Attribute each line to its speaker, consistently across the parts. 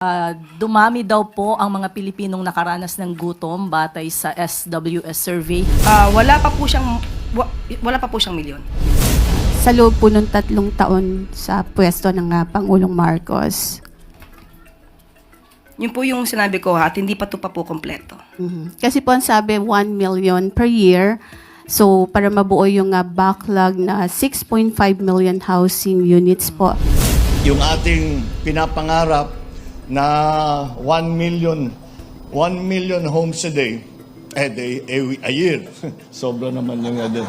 Speaker 1: Ah, dumami daw po ang mga Pilipinong nakaranas ng gutom batay sa SWS survey.
Speaker 2: Ah, wala pa po siyang wa- wala pa po siyang milyon.
Speaker 3: sa loob po ng tatlong taon sa pwesto ng ah, Pangulong Marcos.
Speaker 2: Yun po yung sinabi ko ha, at hindi pa to pa po kompleto.
Speaker 3: Mhm. Kasi po ang sabi 1 million per year. So para mabuo yung ah, backlog na 6.5 million housing units po.
Speaker 4: yung ating pinapangarap na 1 million 1 million homes a day eh day, a, a year. Sobra naman yung ano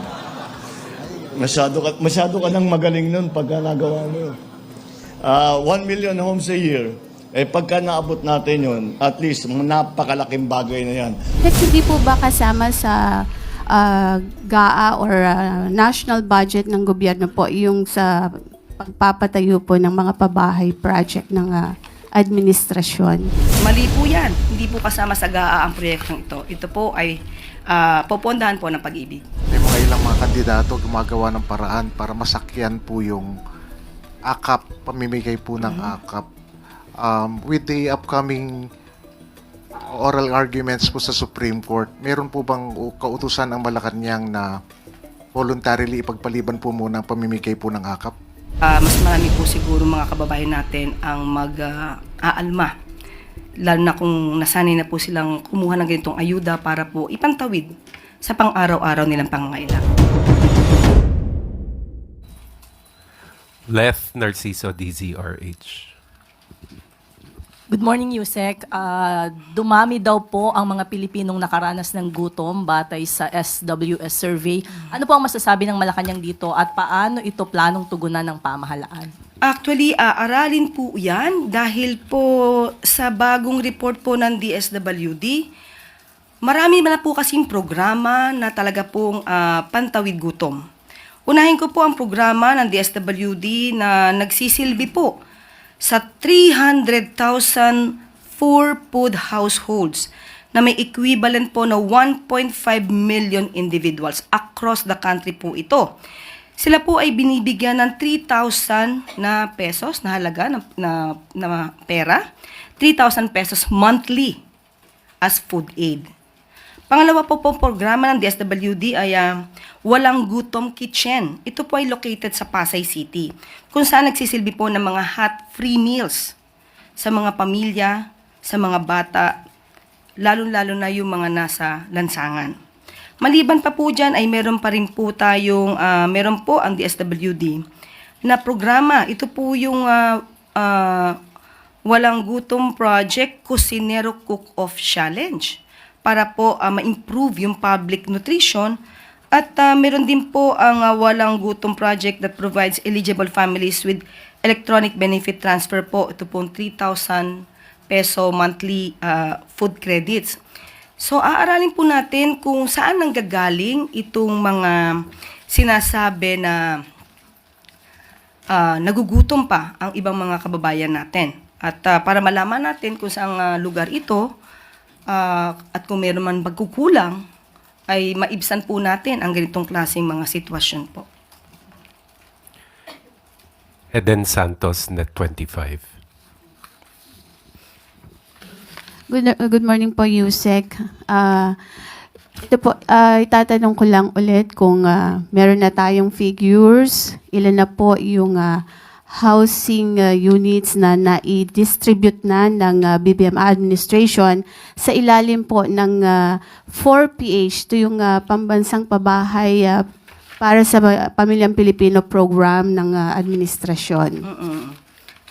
Speaker 4: masyado ka, masyado ka nang magaling nun pagka nagawa mo yun. Ah, 1 million homes a year eh pagka naabot natin yun at least napakalaking bagay na yan.
Speaker 3: At hindi po ba kasama sa ah, GAA or ah, national budget ng gobyerno po yung sa pagpapatayo po ng mga pabahay project ng ah, administrasyon?
Speaker 2: Mali po yan. Hindi po kasama sa GAA ang proyektong ito. Ito po ay ah, popondahan po ng pag-ibig.
Speaker 5: May mga ilang mga kandidato gumagawa ng paraan para masakyan po yung akap, pamimigay po ng akap. Um, with the upcoming oral arguments po sa Supreme Court, meron po bang kautusan ang Malacanang na voluntarily ipagpaliban po muna ang pamimigay po ng akap?
Speaker 2: Ah, mas marami po siguro mga kababayan natin ang mag-aalma. Lalo na kung nasanay na po silang kumuha ng ganitong ayuda para po ipantawid sa pang-araw-araw nilang pangangailangan.
Speaker 6: Left Narciso DZRH.
Speaker 1: Good morning, Yusek. Ah, dumami daw po ang mga Pilipinong nakaranas ng gutom batay sa SWS survey. Ano po ang masasabi ng Malacanang dito at paano ito planong tugunan ng pamahalaan?
Speaker 2: Actually, aaralin po yan dahil po sa bagong report po ng DSWD, marami na po kasing programa na talaga pong ah, pantawid gutom. Unahin ko po ang programa ng DSWD na nagsisilbi po sa 300,000 for food households na may equivalent po na 1.5 million individuals across the country po ito. Sila po ay binibigyan ng 3,000 na pesos na halaga na, na, na pera, 3,000 pesos monthly as food aid. Pangalawa po pong programa ng DSWD ay ah, Walang Gutom Kitchen. Ito po ay located sa Pasay City, kung saan nagsisilbi po ng mga hot free meals sa mga pamilya, sa mga bata, lalo-lalo na yung mga nasa lansangan. Maliban pa po dyan ay meron pa rin po tayong, ah, meron po ang DSWD na programa. Ito po yung ah, ah, Walang Gutom Project Cusinero Cook-Off Challenge para po ah, ma-improve yung public nutrition at ah, meron din po ang ah, Walang Gutom Project that provides eligible families with electronic benefit transfer po. Ito po 3,000 peso monthly ah, food credits. So, aaralin po natin kung saan nanggagaling itong mga sinasabi na ah, nagugutom pa ang ibang mga kababayan natin. At ah, para malaman natin kung saang ah, lugar ito ah, at kung meron man pagkukulang, ay maibsan po natin ang ganitong klaseng mga sitwasyon po.
Speaker 6: Eden Santos, Net 25.
Speaker 3: Good, good morning po, Yusek. Ah, ito po, ah, itatanong ko lang ulit kung ah, meron na tayong figures, ilan na po yung ah, housing ah, units na na-distribute na ng ah, BBM administration sa ilalim po ng ah, 4PH, ito yung ah, pambansang pabahay ah, para sa Pamilyang Pilipino program ng ah, administrasyon.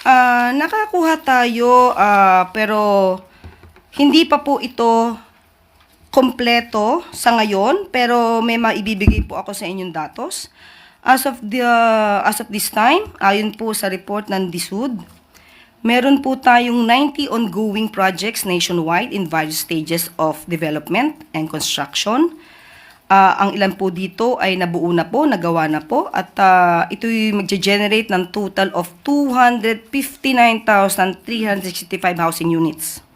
Speaker 2: Ah, nakakuha tayo ah, pero hindi pa po ito kompleto sa ngayon pero may maibibigay po ako sa inyong datos. As of the as of this time, ayon po sa report ng DSUD, meron po tayong 90 ongoing projects nationwide in various stages of development and construction. Ah, ang ilan po dito ay nabuo na po, nagawa na po at ah, ito'y magge-generate ng total of 259,365 housing units.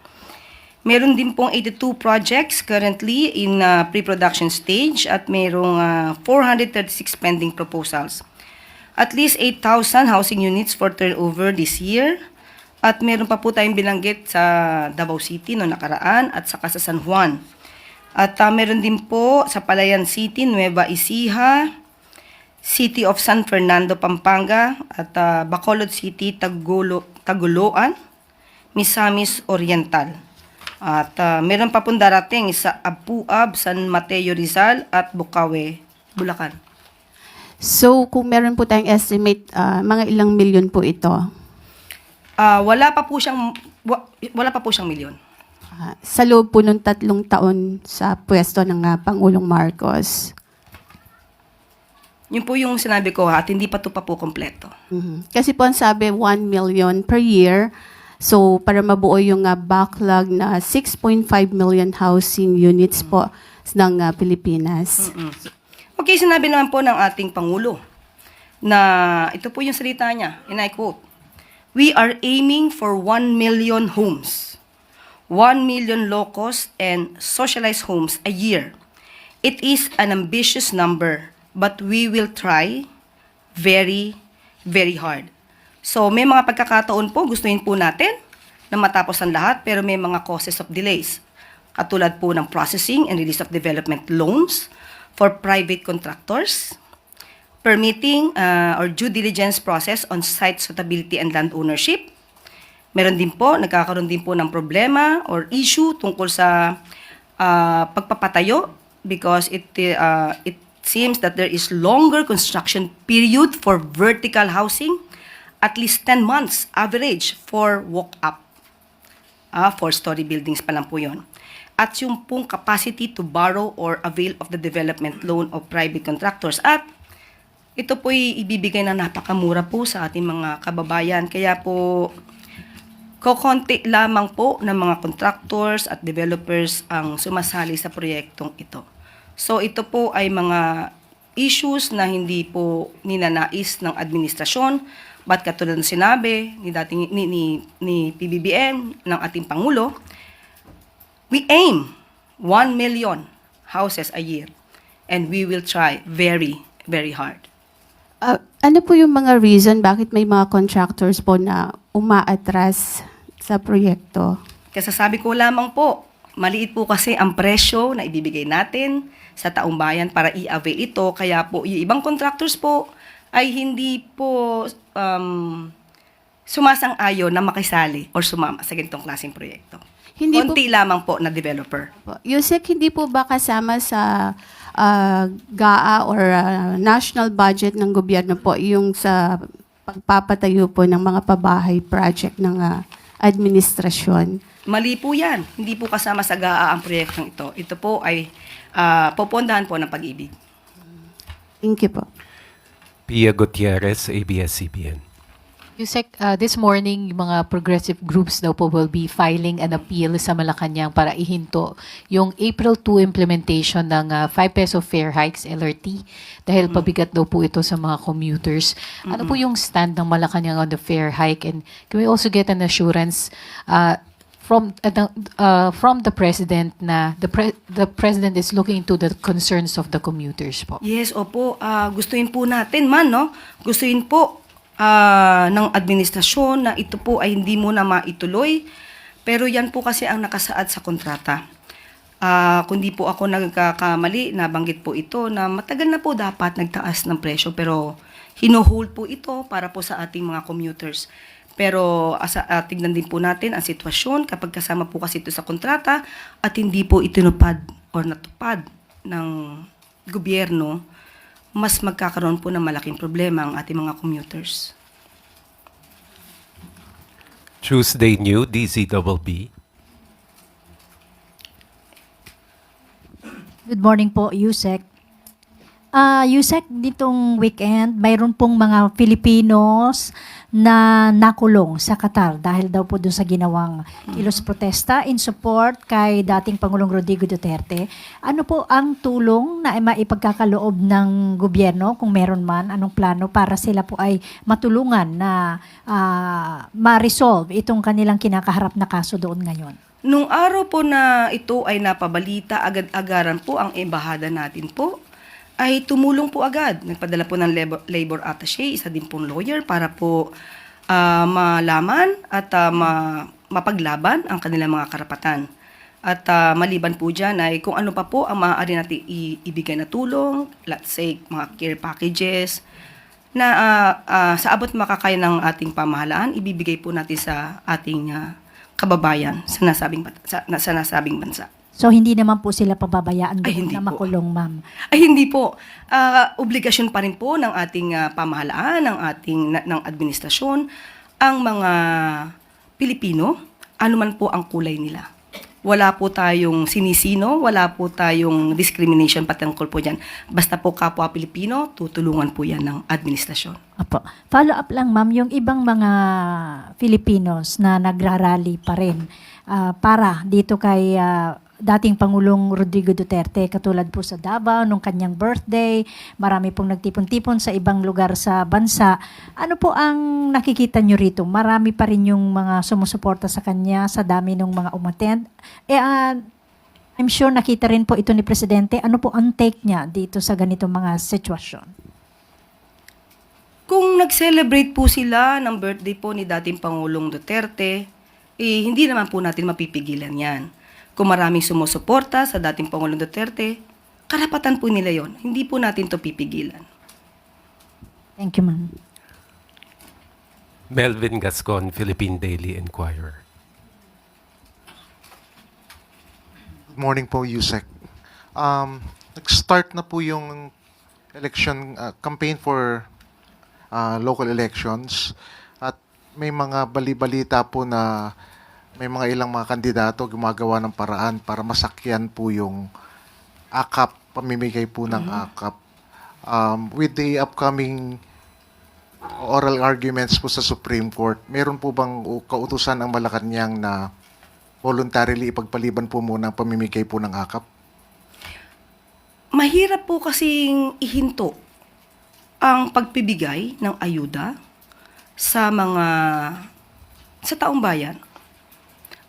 Speaker 2: Meron din pong 82 projects currently in ah, pre-production stage at merong ah, 436 pending proposals. At least 8,000 housing units for turnover this year. At meron pa po tayong binanggit sa Davao City no nakaraan at saka sa San Juan. At ah, meron din po sa Palayan City, Nueva Ecija, City of San Fernando, Pampanga, at ah, Bacolod City, Tagulo, Taguloan, Misamis Oriental. At ah, meron pa pong darating sa Apuab, San Mateo Rizal, at Bukawe, Bulacan.
Speaker 3: So, kung meron po tayong estimate, ah, mga ilang milyon po ito.
Speaker 2: Ah, wala pa po siyang wa- wala pa po siyang milyon.
Speaker 3: Ah, sa loob po ng tatlong taon sa pwesto ng ah, Pangulong Marcos.
Speaker 2: Yun po yung sinabi ko ha, at hindi pa to pa po kompleto.
Speaker 3: Mhm. Kasi po ang sabi, 1 million per year. So, para mabuo yung ah, backlog na 6.5 million housing units po ng ah, Pilipinas.
Speaker 2: Okay, sinabi naman po ng ating Pangulo na ito po yung salita niya, and I quote, We are aiming for 1 million homes, 1 million low-cost and socialized homes a year. It is an ambitious number, but we will try very, very hard. So, may mga pagkakataon po, gustuin po natin na matapos ang lahat, pero may mga causes of delays. Katulad po ng processing and release of development loans for private contractors, permitting uh, or due diligence process on site suitability and land ownership. Meron din po, nagkakaroon din po ng problema or issue tungkol sa uh, pagpapatayo because it, uh, it seems that there is longer construction period for vertical housing, at least 10 months average for walk-up. Ah, four-story buildings pa lang po yun. At yung pong capacity to borrow or avail of the development loan of private contractors. At ito po'y ibibigay na napakamura po sa ating mga kababayan. Kaya po, kokonti lamang po ng mga contractors at developers ang sumasali sa proyektong ito. So ito po ay mga issues na hindi po ninanais ng administrasyon but katulad ng sinabi ni dating ni, ni, ni PBBM ng ating pangulo we aim 1 million houses a year and we will try very very hard
Speaker 3: Ah, ano po yung mga reason bakit may mga contractors po na umaatras sa proyekto?
Speaker 2: Kasasabi ko lamang po, maliit po kasi ang presyo na ibibigay natin sa taong bayan para i-avail ito. Kaya po, yung ibang contractors po ay hindi po um, sumasang-ayo na makisali or sumama sa ganitong klaseng proyekto.
Speaker 3: Hindi po-
Speaker 2: Konti lamang po na developer.
Speaker 3: Po. Yusek, hindi po ba kasama sa ah, GAA or ah, national budget ng gobyerno po yung sa pagpapatayo po ng mga pabahay project ng ah, administrasyon?
Speaker 2: Mali po yan. Hindi po kasama sa GAA ang proyektong ito. Ito po ay ah, popondahan po ng pag-ibig.
Speaker 3: Thank you po.
Speaker 6: Pia Gutierrez, ABS-CBN.
Speaker 7: Yusek, uh, this morning, yung mga progressive groups daw po will be filing an appeal sa Malacanang para ihinto yung April 2 implementation ng uh, 5 peso fare hikes, LRT, dahil pabigat daw po ito sa mga commuters. Ano po yung stand ng Malacanang on the fare hike? And can we also get an assurance uh, from uh, uh, from the president na the pre- the president is looking into the concerns of the commuters po?
Speaker 2: Yes, opo. Ah, gustuin po natin man, no? Gustuin po ah, ng administrasyon na ito po ay hindi muna maituloy. Pero yan po kasi ang nakasaad sa kontrata. Ah, kundi po ako nagkakamali, nabanggit po ito na matagal na po dapat nagtaas ng presyo pero hinohold po ito para po sa ating mga commuters. Pero asa, ah, tignan din po natin ang sitwasyon kapag kasama po kasi ito sa kontrata at hindi po itinupad or natupad ng gobyerno, mas magkakaroon po ng malaking problema ang ating mga commuters.
Speaker 6: Tuesday New, DZBB.
Speaker 8: Good morning po, Yusek. Ah, Yusek, ditong weekend, mayroon pong mga Filipinos na nakulong sa Qatar dahil daw po doon sa ginawang kilos protesta in support kay dating Pangulong Rodrigo Duterte. Ano po ang tulong na maipagkakaloob ng gobyerno kung meron man anong plano para sila po ay matulungan na ah, ma-resolve itong kanilang kinakaharap na kaso doon ngayon?
Speaker 2: Nung araw po na ito ay napabalita, agad-agaran po ang embahada natin po ay tumulong po agad. Nagpadala po ng labor, labor attaché, isa din pong lawyer para po ah, malaman at ah, ma- mapaglaban ang kanilang mga karapatan. At ah, maliban po dyan ay kung ano pa po ang maaari natin i- ibigay na tulong, let's say mga care packages, na ah, ah, sa abot makakaya ng ating pamahalaan, ibibigay po natin sa ating ah, kababayan sa nasabing, sa, sa nasabing bansa.
Speaker 8: So hindi naman po sila pababayaan
Speaker 2: Ay,
Speaker 8: doon
Speaker 2: hindi
Speaker 8: na
Speaker 2: po.
Speaker 8: makulong, ma'am.
Speaker 2: Ay hindi po. Ah, obligasyon pa rin po ng ating ah, pamahalaan, ng ating na- ng administrasyon ang mga Pilipino, anuman po ang kulay nila. Wala po tayong sinisino, wala po tayong discrimination patungkol po dyan. Basta po kapwa Pilipino, tutulungan po yan ng administrasyon.
Speaker 8: Apo. Follow up lang, ma'am, yung ibang mga Filipinos na nagrarally pa rin ah, para dito kay ah, dating Pangulong Rodrigo Duterte, katulad po sa Davao nung kanyang birthday, marami pong nagtipon-tipon sa ibang lugar sa bansa. Ano po ang nakikita nyo rito? Marami pa rin yung mga sumusuporta sa kanya sa dami ng mga umattend. Eh, ah, I'm sure nakita rin po ito ni Presidente. Ano po ang take niya dito sa ganitong mga sitwasyon?
Speaker 2: Kung nag-celebrate po sila ng birthday po ni dating Pangulong Duterte, eh, hindi naman po natin mapipigilan yan. Kung maraming sumusuporta sa dating Pangulong Duterte, karapatan po nila yon. Hindi po natin to pipigilan.
Speaker 8: Thank you, ma'am.
Speaker 6: Melvin Gascon, Philippine Daily Inquirer.
Speaker 5: Good morning po, Yusek. Um, nag-start na po yung election uh, campaign for uh, local elections at may mga bali-balita po na may mga ilang mga kandidato gumagawa ng paraan para masakyan po yung akap, pamimigay po ng akap. Um, with the upcoming oral arguments po sa Supreme Court, meron po bang kautusan ang Malacanang na voluntarily ipagpaliban po muna ang pamimigay po ng akap?
Speaker 2: Mahirap po kasing ihinto ang pagpibigay ng ayuda sa mga sa taong bayan.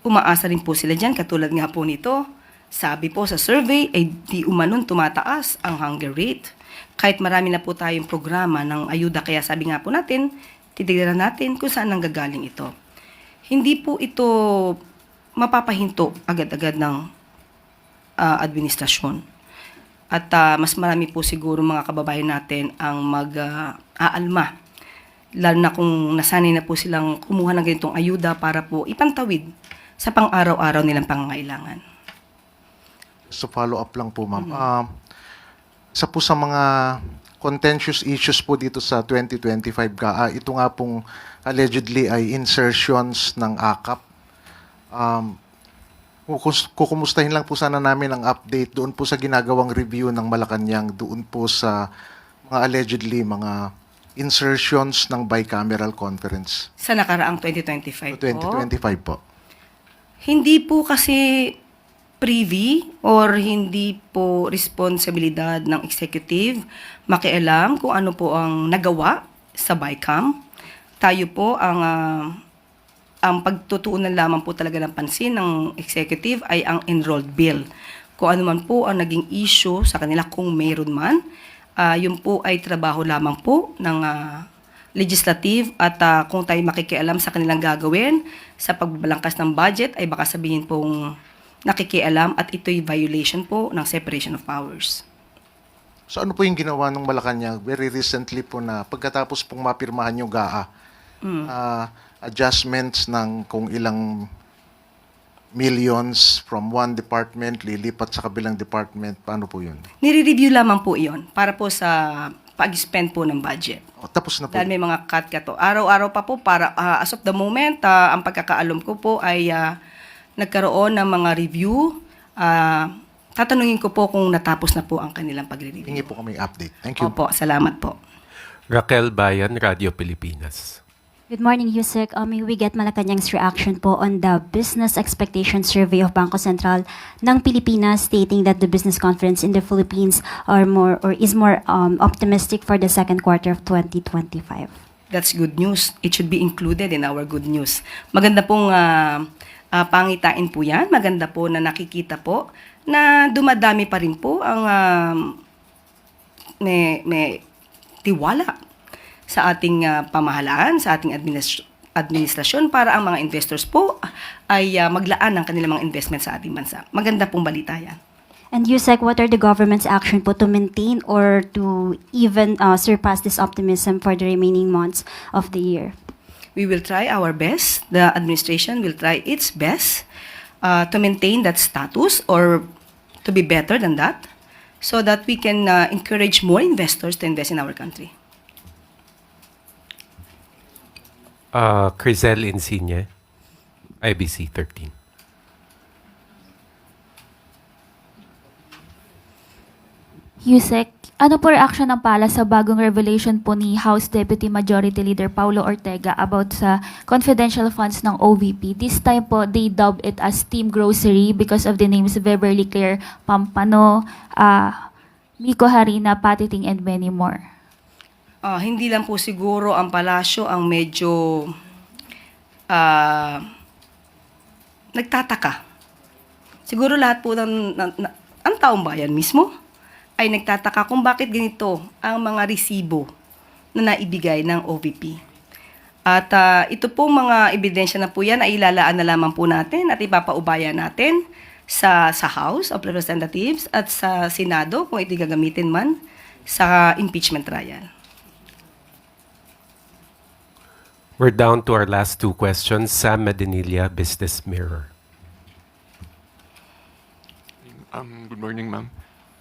Speaker 2: Umaasa rin po sila dyan, katulad nga po nito. Sabi po sa survey, ay di umanon tumataas ang hunger rate. Kahit marami na po tayong programa ng ayuda, kaya sabi nga po natin, titignan natin kung saan nanggagaling ito. Hindi po ito mapapahinto agad-agad ng ah, administrasyon. At ah, mas marami po siguro mga kababayan natin ang mag-aalma. Lalo na kung nasanay na po silang kumuha ng ganitong ayuda para po ipantawid sa pang-araw-araw nilang pangangailangan.
Speaker 5: So follow up lang po ma'am. Um, isa po sa mga contentious issues po dito sa 2025 GAA, ito nga pong allegedly ay insertions ng akap. Um, kukumustahin lang po sana namin ang update doon po sa ginagawang review ng Malacanang doon po sa mga allegedly mga insertions ng bicameral conference.
Speaker 2: Sa nakaraang 2025 po.
Speaker 5: 2025 po.
Speaker 2: Hindi po kasi privy or hindi po responsibilidad ng executive makialam kung ano po ang nagawa sa BICAM. Tayo po ang ah, ang pagtutuunan lamang po talaga ng pansin ng executive ay ang enrolled bill. Kung ano man po ang naging issue sa kanila kung mayroon man, ah, yun po ay trabaho lamang po ng ah, legislative at ah, kung tayo makikialam sa kanilang gagawin sa pagbalangkas ng budget ay baka sabihin pong nakikialam at ito'y violation po ng separation of powers.
Speaker 5: So ano po yung ginawa ng Malacanang very recently po na pagkatapos pong mapirmahan yung GAA, ah, adjustments ng kung ilang millions from one department lilipat sa kabilang department, paano po yun?
Speaker 2: Nire-review lamang po iyon para po sa pag-spend po ng budget.
Speaker 5: O, tapos na po.
Speaker 2: Dahil may mga cut ka to. Araw-araw pa po para ah, as of the moment, ah, ang pagkakaalom ko po ay ah, nagkaroon ng mga review. Ah, tatanungin ko po kung natapos na po ang kanilang pagre-review.
Speaker 5: Hingi po kami update. Thank you.
Speaker 2: Opo, salamat po.
Speaker 6: Raquel Bayan, Radio Pilipinas.
Speaker 9: Good morning, Yusek. Um, we get Malacanang's reaction po on the Business Expectation Survey of Bangko Sentral ng Pilipinas stating that the business confidence in the Philippines are more or is more um, optimistic for the second quarter of 2025.
Speaker 2: That's good news. It should be included in our good news. Maganda pong ah, ah, pangitain po yan. Maganda po na nakikita po na dumadami pa rin po ang ah, may, may tiwala sa ating ah, pamahalaan, sa ating administ- administrasyon para ang mga investors po ay ah, maglaan ng kanilang mga investment sa ating bansa. Maganda pong balita yan.
Speaker 9: And Yusek, what are the government's action po to maintain or to even uh, surpass this optimism for the remaining months of the year?
Speaker 2: We will try our best. The administration will try its best uh, to maintain that status or to be better than that so that we can uh, encourage more investors to invest in our country.
Speaker 6: Uh, Crizel Insigne, IBC 13.
Speaker 10: Yusek, ano po reaction ng pala sa bagong revelation po ni House Deputy Majority Leader Paulo Ortega about sa confidential funds ng OVP? This time po, they dubbed it as Team Grocery because of the names Beverly Claire Pampano, uh, Miko Harina, Patiting, and many more.
Speaker 2: Ah, hindi lang po siguro ang palasyo ang medyo ah, nagtataka. Siguro lahat po ng, ng- ng- ang taong bayan mismo ay nagtataka kung bakit ganito ang mga resibo na naibigay ng OVP. At ah, ito pong mga ebidensya na po yan ay ilalaan na lamang po natin at ipapaubaya natin sa, sa House of Representatives at sa Senado kung ito gagamitin man sa impeachment trial.
Speaker 6: We're down to our last two questions. Sam Medinilla, Business Mirror.
Speaker 11: Um, good morning, ma'am.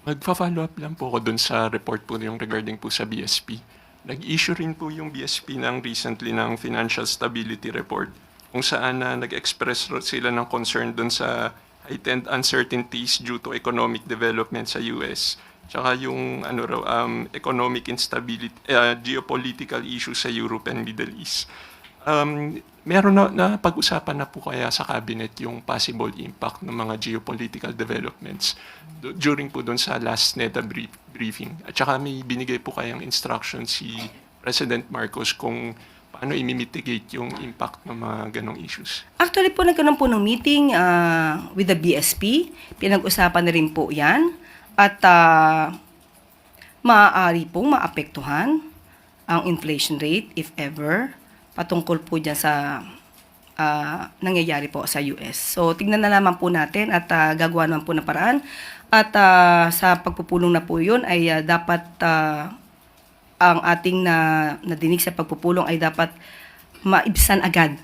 Speaker 11: Magfa-follow up lang po ako dun sa report po yung regarding po sa BSP. Nag-issue rin po yung BSP ng recently ng Financial Stability Report kung saan na nag-express sila ng concern dun sa heightened uncertainties due to economic development sa US. Tsaka yung ano raw, um, economic instability, uh, geopolitical issues sa Europe and Middle East. Um, meron na, na pag-usapan na po kaya sa cabinet yung possible impact ng mga geopolitical developments do- during po doon sa last NEDA brief, briefing. At saka may binigay po kayang instruction si President Marcos kung paano i-mitigate yung impact ng mga ganong issues.
Speaker 2: Actually po, nagkaroon po ng meeting ah, with the BSP. Pinag-usapan na rin po yan. At ah, maaari pong maapektuhan ang inflation rate, if ever, patungkol po dyan sa ah, nangyayari po sa US. So, tignan na naman po natin at ah, gagawa naman po ng paraan. At ah, sa pagpupulong na po yun ay ah, dapat ah, ang ating na nadinig sa pagpupulong ay dapat maibsan agad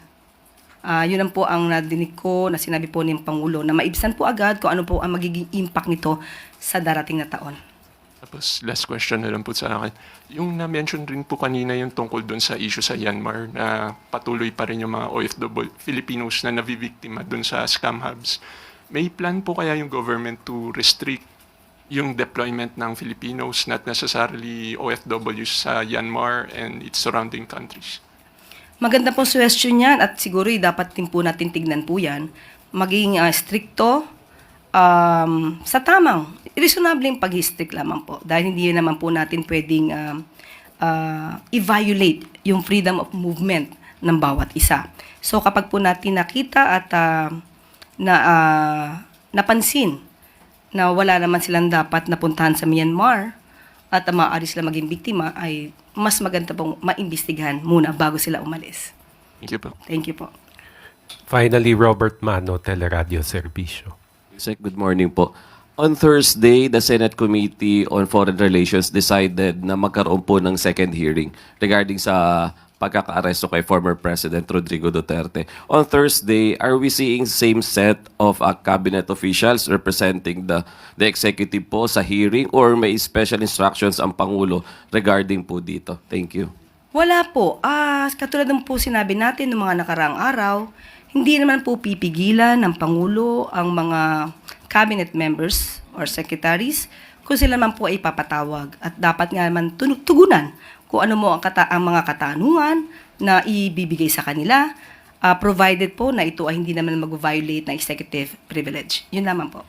Speaker 2: Ah, yun lang po ang nadinig ko na sinabi po ng Pangulo na maibsan po agad kung ano po ang magiging impact nito sa darating na taon.
Speaker 11: Tapos last question na lang po sa akin. Yung na-mention rin po kanina yung tungkol doon sa issue sa Myanmar na patuloy pa rin yung mga OFW Filipinos na nabibiktima doon sa scam hubs. May plan po kaya yung government to restrict yung deployment ng Filipinos, not necessarily OFWs sa Myanmar and its surrounding countries?
Speaker 2: Maganda pong suggestion yan at siguro eh, dapat din po natin tignan po yan. Maging ah, stricto um, sa tamang, reasonable pag-strict lamang po. Dahil hindi naman po natin pwedeng um, ah, i-violate yung freedom of movement ng bawat isa. So kapag po natin nakita at ah, na ah, napansin na wala naman silang dapat napuntahan sa Myanmar at uh, maaari sila maging biktima ay mas maganda pong maimbestigahan muna bago sila umalis.
Speaker 11: Thank you po.
Speaker 2: Thank you po.
Speaker 6: Finally, Robert Mano, Teleradio Servicio.
Speaker 12: Sec, good morning po. On Thursday, the Senate Committee on Foreign Relations decided na magkaroon po ng second hearing regarding sa pagkakaaresto kay former President Rodrigo Duterte. On Thursday, are we seeing same set of uh, cabinet officials representing the the executive po sa hearing or may special instructions ang Pangulo regarding po dito? Thank you.
Speaker 2: Wala po. Ah, katulad ng po sinabi natin ng mga nakaraang araw, hindi naman po pipigilan ng Pangulo ang mga cabinet members or secretaries kung sila naman po ay papatawag. At dapat nga naman tugunan kung ano mo ang, kata- ang mga katanungan na ibibigay sa kanila, ah, provided po na ito ay hindi naman mag-violate ng executive privilege. Yun naman po.